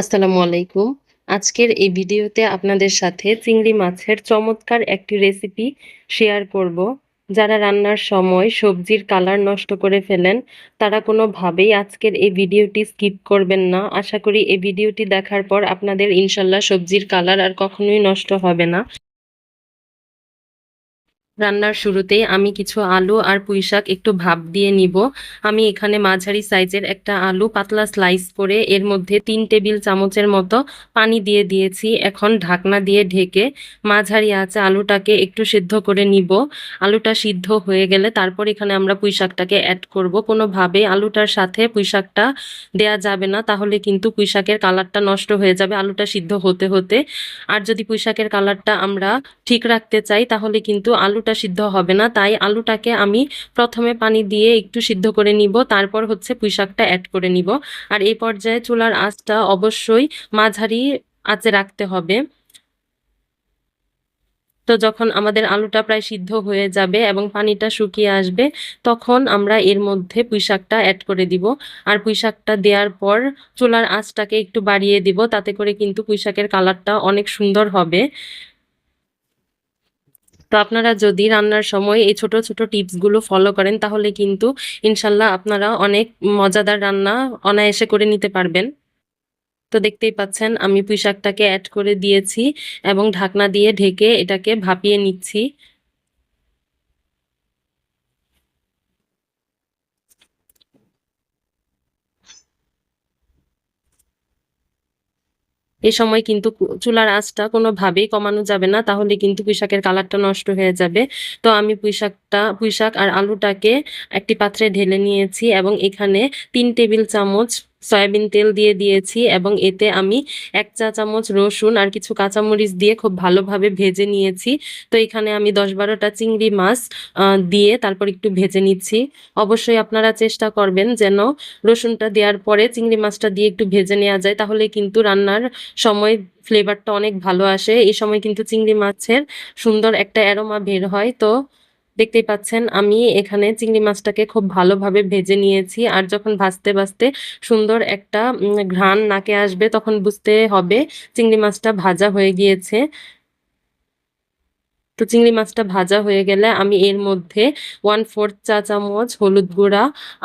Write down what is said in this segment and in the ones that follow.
আসসালামু আলাইকুম। আজকের এই ভিডিওতে আপনাদের সাথে চিংড়ি মাছের চমৎকার একটি রেসিপি শেয়ার করব। যারা রান্নার সময় সবজির কালার নষ্ট করে ফেলেন, তারা কোনোভাবেই আজকের এই ভিডিওটি স্কিপ করবেন না। আশা করি এই ভিডিওটি দেখার পর আপনাদের ইনশাল্লাহ সবজির কালার আর কখনোই নষ্ট হবে না। রান্নার শুরুতেই আমি কিছু আলু আর পুঁইশাক একটু ভাপ দিয়ে নিব। আমি এখানে মাঝারি সাইজের একটা আলু পাতলা স্লাইস করে এর মধ্যে তিন টেবিল চামচের মতো পানি দিয়ে দিয়েছি। এখন ঢাকনা দিয়ে ঢেকে মাঝারি আছে আলুটাকে একটু সিদ্ধ করে নিব। আলুটা সিদ্ধ হয়ে গেলে তারপর এখানে আমরা পুঁইশাকটাকে অ্যাড করব। কোনোভাবে আলুটার সাথে পুঁইশাকটা দেয়া যাবে না, তাহলে কিন্তু পুঁইশাকের কালারটা নষ্ট হয়ে যাবে আলুটা সিদ্ধ হতে হতে। আর যদি পুঁইশাকের কালারটা আমরা ঠিক রাখতে চাই, তাহলে কিন্তু আলুটা আলুটা সিদ্ধ হবে না, তাই আলুটাকে আমি প্রথমে পানি দিয়ে একটু সিদ্ধ করে নিব, তারপর হচ্ছে পুঁইশাকটা অ্যাড করে নিব। আর এই পর্যায়ে চুলার আঁচটা অবশ্যই মাঝারি আঁচে রাখতে হবে। তো যখন আমাদের আলুটা প্রায় সিদ্ধ হয়ে যাবে এবং পানিটা শুকিয়ে আসবে, তখন আমরা এর মধ্যে পুঁইশাকটা অ্যাড করে দিব। আর পুঁইশাকটা দেওয়ার পর চুলার আঁচটাকে একটু বাড়িয়ে দিব, তাতে করে কিন্তু পুঁইশাকের কালারটা অনেক সুন্দর হবে। তো আপনারা যদি রান্নার সময় এই ছোট ছোট টিপসগুলো ফলো করেন, তাহলে কিন্তু ইনশাল্লাহ আপনারা অনেক মজাদার রান্না অনায়াসে করে নিতে পারবেন। তো দেখতেই পাচ্ছেন, আমি পুঁই শাকটাকে অ্যাড করে দিয়েছি এবং ঢাকনা দিয়ে ঢেকে এটাকে ভাপিয়ে নিচ্ছি। এই সময় কিন্তু চুলার আঁচটা কোনোভাবেই কমানো যাবে না, তাহলে কিন্তু পুঁইশাকের কালারটা নষ্ট হয়ে যাবে। তো আমি পুঁইশাকটা, পুঁইশাক আর আলুটাকে একটি পাত্রে ঢেলে নিয়েছি এবং এখানে তিন টেবিল চামচ সয়াবিন তেল দিয়ে দিয়েছি এবং এতে আমি এক চা চামচ রসুন আর কিছু কাঁচামরিচ দিয়ে খুব ভালোভাবে ভেজে নিয়েছি। তো এখানে আমি দশ বারোটা চিংড়ি মাছ দিয়ে তারপর একটু ভেজে নিচ্ছি। অবশ্যই আপনারা চেষ্টা করবেন যেন রসুনটা দেওয়ার পরে চিংড়ি মাছটা দিয়ে একটু ভেজে নেওয়া যায়। তাহলে কিন্তু রান্নার সময় ফ্লেভারটা অনেক ভালো আসে। এই সময় কিন্তু চিংড়ি মাছের সুন্দর একটা অ্যারোমা বের হয়। তো দেখতেই পাচ্ছেন, আমি এখানে চিংড়ি মাছটাকে খুব ভালোভাবে ভেজে নিয়েছি। আর যখন ভাজতে ভাজতে সুন্দর একটা ঘ্রাণ নাকে আসবে, তখন বুঝতে হবে চিংড়ি মাছটা ভাজা হয়ে গিয়েছে। তো চিংড়ি মাছটা ভাজা হয়ে গেলে আমি এর মধ্যে ওয়ান ফোর্থ চা চামচ হলুদ গুঁড়া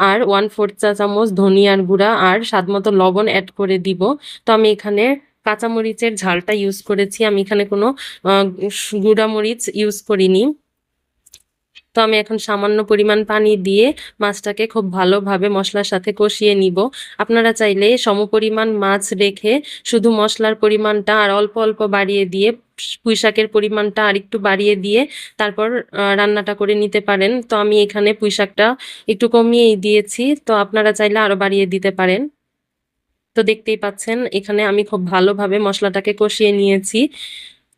আর ওয়ান ফোর্থ চা চামচ ধনিয়ার গুঁড়া আর স্বাদ মতো লবণ অ্যাড করে দিব। তো আমি এখানে কাঁচামরিচের ঝালটা ইউজ করেছি। আমি এখানে কোনো গুঁড়া মরিচ ইউজ করিনি। তো আমি এখন সামান্য পরিমাণ পানি দিয়ে মাছটাকে খুব ভালোভাবে মশলার সাথে কষিয়ে নিব। আপনারা চাইলে সমপরিমাণ মাছ রেখে শুধু মশলার পরিমাণটা আর অল্প অল্প বাড়িয়ে দিয়ে, পুঁইশাকের পরিমাণটা আর একটু বাড়িয়ে দিয়ে তারপর রান্নাটা করে নিতে পারেন। তো আমি এখানে পুঁইশাকটা একটু কমিয়েই দিয়েছি। তো আপনারা চাইলে আরও বাড়িয়ে দিতে পারেন। তো দেখতেই পাচ্ছেন, এখানে আমি খুব ভালোভাবে মশলাটাকে কষিয়ে নিয়েছি।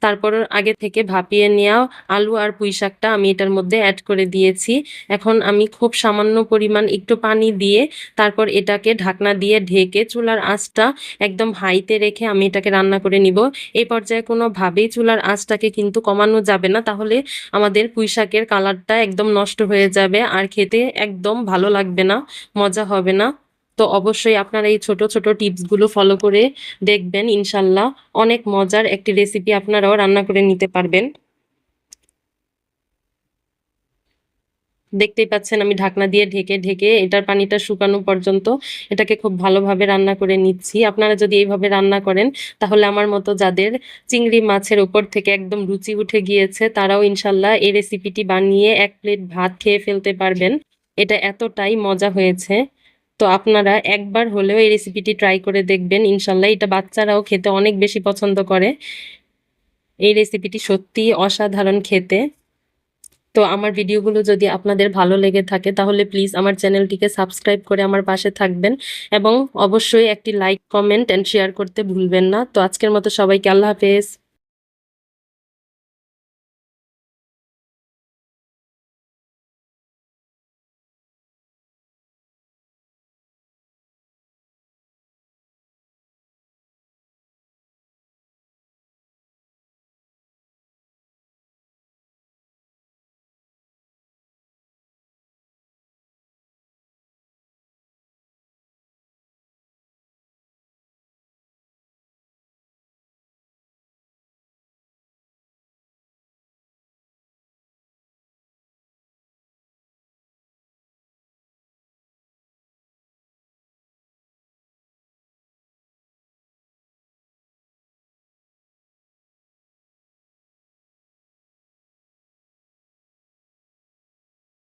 তারপর আগে থেকে ভাপিয়ে নেওয়া আলু আর পুঁই শাকটা আমি এটার মধ্যে অ্যাড করে দিয়েছি। এখন আমি খুব সামান্য পরিমাণ একটু পানি দিয়ে তারপর এটাকে ঢাকনা দিয়ে ঢেকে চুলার আঁচটা একদম হাইতে রেখে আমি এটাকে রান্না করে নিব। এই পর্যায়ে কোনোভাবেই চুলার আঁচটাকে কিন্তু কমানো যাবে না। তাহলে আমাদের পুঁই শাকের কালারটা একদম নষ্ট হয়ে যাবে। আর খেতে একদম ভালো লাগবে না, মজা হবে না। তো অবশ্যই আপনারা এই ছোট ছোট টিপসগুলো ফলো করে দেখবেন, ইনশাল্লাহ। অনেক মজার একটি রেসিপি আপনারাও রান্না করে নিতে পারবেন। দেখতেই পাচ্ছেন আমি ঢাকনা দিয়ে ঢেকে ঢেকে এটার পানিটা শুকানো পর্যন্ত এটাকে খুব ভালোভাবে রান্না করে নিচ্ছি। আপনারা যদি এইভাবে রান্না করেন, তাহলে আমার মতো যাদের চিংড়ি মাছের উপর থেকে একদম রুচি উঠে গিয়েছে, তারাও ইনশাল্লাহ এই রেসিপিটি বানিয়ে এক প্লেট ভাত খেয়ে ফেলতে পারবেন। এটা এতটাই মজা হয়েছে। তো আপনারা একবার হলেও এই রেসিপিটি ট্রাই করে দেখবেন। ইনশাল্লাহ এটা বাচ্চারাও খেতে অনেক বেশি পছন্দ করে। এই রেসিপিটি সত্যি অসাধারণ খেতে। তো আমার ভিডিওগুলো যদি আপনাদের ভালো লেগে থাকে, তাহলে প্লিজ আমার চ্যানেলটিকে সাবস্ক্রাইব করে আমার পাশে থাকবেন এবং অবশ্যই একটি লাইক কমেন্ট অ্যান্ড শেয়ার করতে ভুলবেন না। তো আজকের মতো সবাইকে আল্লাহ হাফেজ।